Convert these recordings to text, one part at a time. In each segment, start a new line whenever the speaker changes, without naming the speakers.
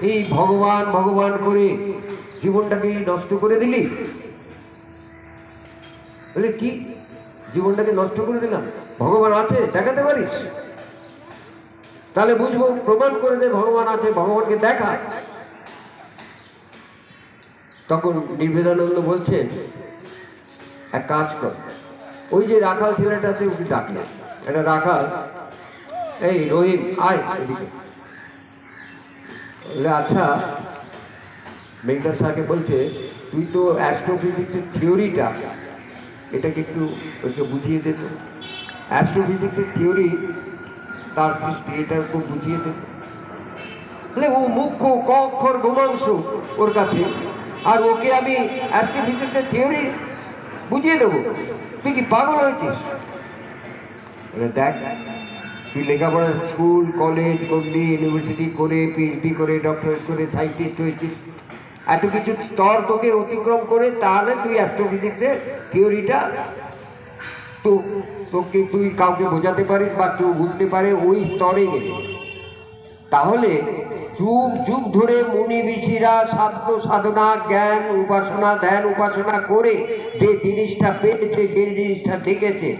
এই ভগবান ভগবান করে জীবনটাকে নষ্ট করে দিলি? বলে, কি? জীবনটাকে নষ্ট করে দিলাম? ভগবান আছে, দেখাতে পারিস? তাহলে বুঝব, প্রমাণ করে দে, ভগবান আছে, ভগবানকে দেখা। তখন নিবেদানন্দ বলছেন, এক কাজ কর। ওই যে রাখাল ছেলেটা আছে ওকে ডাকলে এটা রাখাল, এই রহিম, আয় এদিকে। আচ্ছা মেঘদাস স্যারকে বলছে, তুই তো অ্যাস্ট্রোফিজিক্সের থিওরিটা, এটাকে একটু ওকে বুঝিয়ে দে অ্যাস্ট্রোফিজিক্সের থিওরি তার সৃষ্টি, এটা খুব বুঝিয়ে দে। বলে, ও মুখ্য ক অক্ষর গোমাংস ওর কাছে, আর ওকে আমি অ্যাস্ট্রোফিজিক্সের থিওরি বুঝিয়ে দেবো। তুই কি পাগল হয়েছিস? দেখ তুই লেখাপড়া স্কুল, কলেজ করলি ইউনিভার্সিটি করে পিএইচডি করে ডক্টরেট করে সাইন্টিস্ট হয়েছিস এত কিছু স্তর তোকে অতিক্রম করে তাহলে তুই অ্যাস্ট্রোফিজিক্সের থিওরিটা তো, তোকে তুই কাউকে বোঝাতে পারিস বা কেউ বুঝতে পারে ওই স্তরে গেলে। তাহলে যুগ যুগ ধরে মুনি, ঋষিরা সাধ্য, সাধনা, জ্ঞান, উপাসনা, ধ্যান, উপাসনা করে যে জিনিসটা পেয়েছে যে জিনিসটা দেখেছে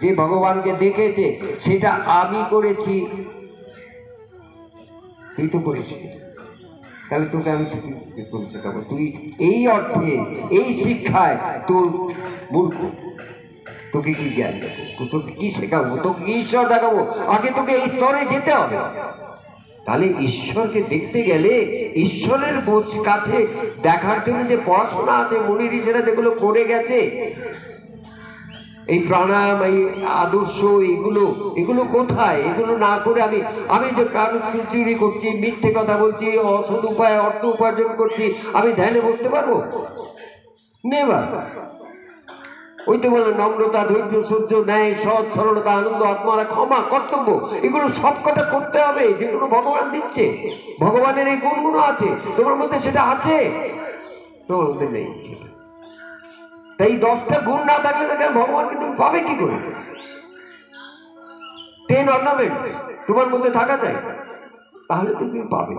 যে ভগবানকে দেখেছে, সেটা আমি করেছি। তুই তো করিস তাহলে তোকে আমি করে তুই এই অর্থে, এই শিক্ষায় তোর মূর্খ। তোকে কি জ্ঞান দেবো? তোকে কি শেখাবো? তোকে কি ঈশ্বর দেখাবো? আগে তোকে এই স্তরে যেতে হবে। তাহলে ঈশ্বরকে দেখতে গেলে ঈশ্বরের কাছে দেখার জন্য যে পড়াশোনা আছে, মুনি ঋষিরা যেগুলো করে গেছে এই প্রাণায়াম, এই আদর্শ, এগুলো এগুলো কোথায়? এগুলো না করে আমি আমি যে কারও চুরি করছি, মিথ্যে কথা বলছি, অসৎ উপায়, অর্থ উপার্জন করছি, আমি ধ্যানে বসতে পারব? নেবার। ওই তো বলে নম্রতা, ধৈর্য, সহ্য, ন্যায়, সৎ, সরলতা, আনন্দ, আত্মারা ক্ষমা, কর্তব্য, এগুলো সব কটা করতে হবে, যেগুলো ভগবান দিচ্ছে। ভগবানের এই গুণগুলো আছে, তোমার মধ্যে সেটা আছে? তোমার মধ্যে নেই। তাই দশটা গুণ না থাকলে তাকে ভগবানকে তুমি পাবে কি করে? টেন অর্নামেন্টস তোমার মধ্যে থাকা যায়, তাহলে তুমি পাবে।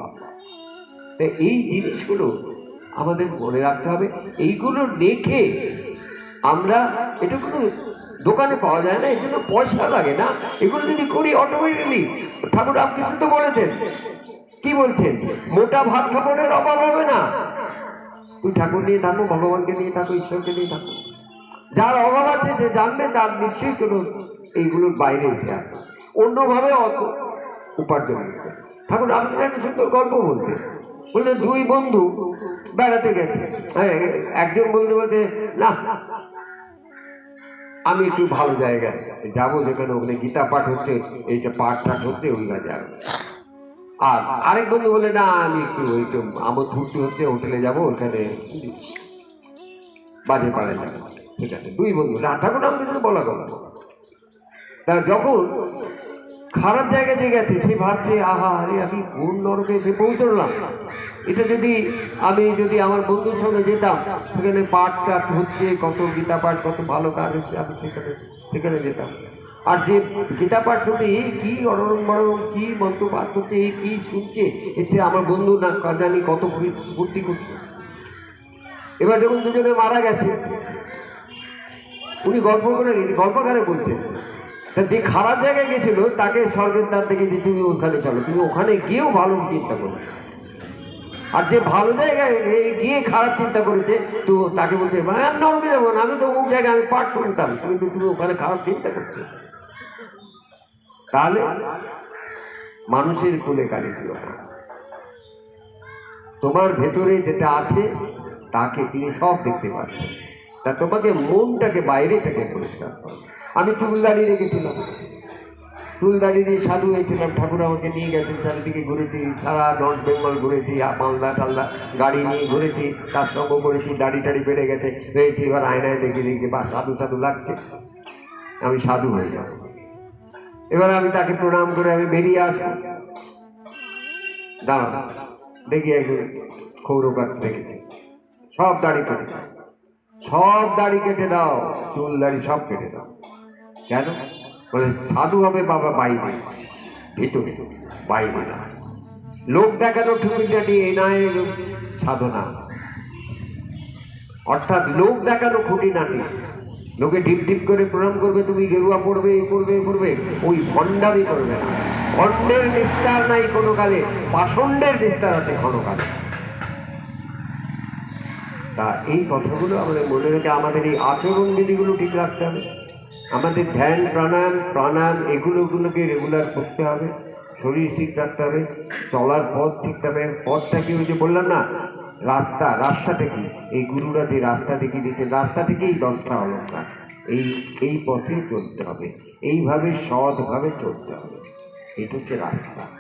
এই জিনিসগুলো আমাদের মনে রাখতে হবে। এইগুলো দেখে আমরা, এটা কোনো দোকানে পাওয়া যায় না, এর জন্য পয়সা লাগে না। এগুলো যদি করি অটোমেটিকলি ঠাকুর রামকৃষ্ণ তো বলেছেন। কি বলছেন? মোটা ভাত খাবারের অভাব হবে না। তুই ঠাকুর নিয়ে থাকো ভগবানকে নিয়ে থাকো ঈশ্বরকে নিয়ে থাকো যার অভাব আছে যে জানবে, তার নিশ্চয়ই কোনো এইগুলোর বাইরে এসে আসে অন্যভাবে অত উপার্জন করবে। ঠাকুর একটা সুন্দর গল্প বলতে। বলতে দুই বন্ধু বেড়াতে গেছে। হ্যাঁ একজন বন্ধু বলতে না, আমি একটু ভালো জায়গায় যাব যেখানে ওখানে গীতা পাঠ হচ্ছে, এইটা পাঠ টাঠ হচ্ছে, ওই কাজে যাব আর আরেক বন্ধু বলে না, আমি একটু ওই তো আমোদ ফুর্তি হচ্ছে হোটেলে যাব, ওখানে বাজে পাড়ে যাব। ঠিক আছে, দুই বন্ধু, না ঠাকুর আমি কিন্তু বলা কথা তা যখন খারাপ জায়গাতে গেছে, সে ভাবছে, আহা, আরে, আমি কোন নরকে এসে পৌঁছলাম? এটা যদি আমি যদি আমার বন্ধুর সঙ্গে যেতাম, সেখানে পাঠ টাঠ হচ্ছে, কত গীতা পাঠ, কত ভালো কাজ হচ্ছে, আমি সেখানে সেখানে যেতাম। আর যে গীতা পাঠ শুনে কি কি মন্ত্র পাঠ করছে কি শুনছে, এতে আমার বন্ধু না জানি কত ফুর্তি করছে। এবার যখন দুজনে মারা গেছে, উনি গল্প করে গল্পকারে বলছেন, তা যে খারাপ জায়গায় গেছিল, তাকে স্বর্গের দ্বার থেকে যে তুমি ওখানে চলো, তুমি ওখানে গিয়েও ভালো চিন্তা করো আর যে ভালো জায়গায় গিয়ে খারাপ চিন্তা করেছে, তো তাকে বলছে আমি না আমি তো অমুক জায়গায় আমি পাঠ শুনতাম কিন্তু তুমি ওখানে খারাপ চিন্তা করছ। তাহলে মানুষের কোলে কালি না। তোমার ভেতরে যেটা আছে, তাকে তিনি সব দেখতে পাচ্ছেন তা তোমাকে মনটাকে বাইরে থেকে পরিষ্কার করো। আমি দাঁড়িয়ে রেখেছিলাম। চুল দাঁড়িয়ে দিয়ে সাধু হয়েছিলাম। ঠাকুর আমাকে নিয়ে গেছেন চারিদিকে ঘুরেছি। সারা নর্থ বেঙ্গল ঘুরেছি মালদা টালদা গাড়ি নিয়ে ঘুরেছি তার সঙ্গ করেছি, দাড়ি টাড়ি বেড়ে গেছে। এবার আয়নায় দেখে দেখে, বা সাধু সাধু লাগছে। আমি সাধু হয়ে যাব। এবার আমি তাকে প্রণাম করে আমি বেরিয়ে আসি। দাঁড়া দেখি একজন খৌরকার দেখেছি সব দাড়ি কেটে সব দাড়ি কেটে দাও, চুল দাড়ি সব কেটে দাও। কেন? বলে, সাধু হবে বাবা বাইরে ভিতরে বাইরে না লোক দেখানো ঠুকুটাটি এ নয় সাধনা। অর্থাৎ লোক দেখানো খুঁটিনাটি? লোকে ঢিপ ঢিপ করে প্রণাম করবে, তুমি গেরুয়া পড়বে এই করবে এই করবে ওই ভণ্ডামি করবে না। ভণ্ডের নিস্তার নাই কোনো কালে পাষণ্ডের নিস্তার আছে ক্ষণকালে তা এই কথাগুলো আমাদের মনে রেখে আমাদের এই আচরণ বিধিগুলো ঠিক রাখতে হবে। আমাদের ধ্যান, প্রাণায়াম প্রাণায়াম, এগুলোগুলোকে রেগুলার করতে হবে। শরীর ঠিক রাখতে হবে, চলার পথ ঠিক হবে। পথটা কি যে বললাম না? রাস্তা, রাস্তাটা কি? এই গুরুরা যে রাস্তা দেখিয়ে দিচ্ছে রাস্তা থেকেই দশটা অলঙ্কার। এই এই পথে চলতে হবে। এইভাবে সৎভাবে চলতে হবে। এটা হচ্ছে রাস্তা।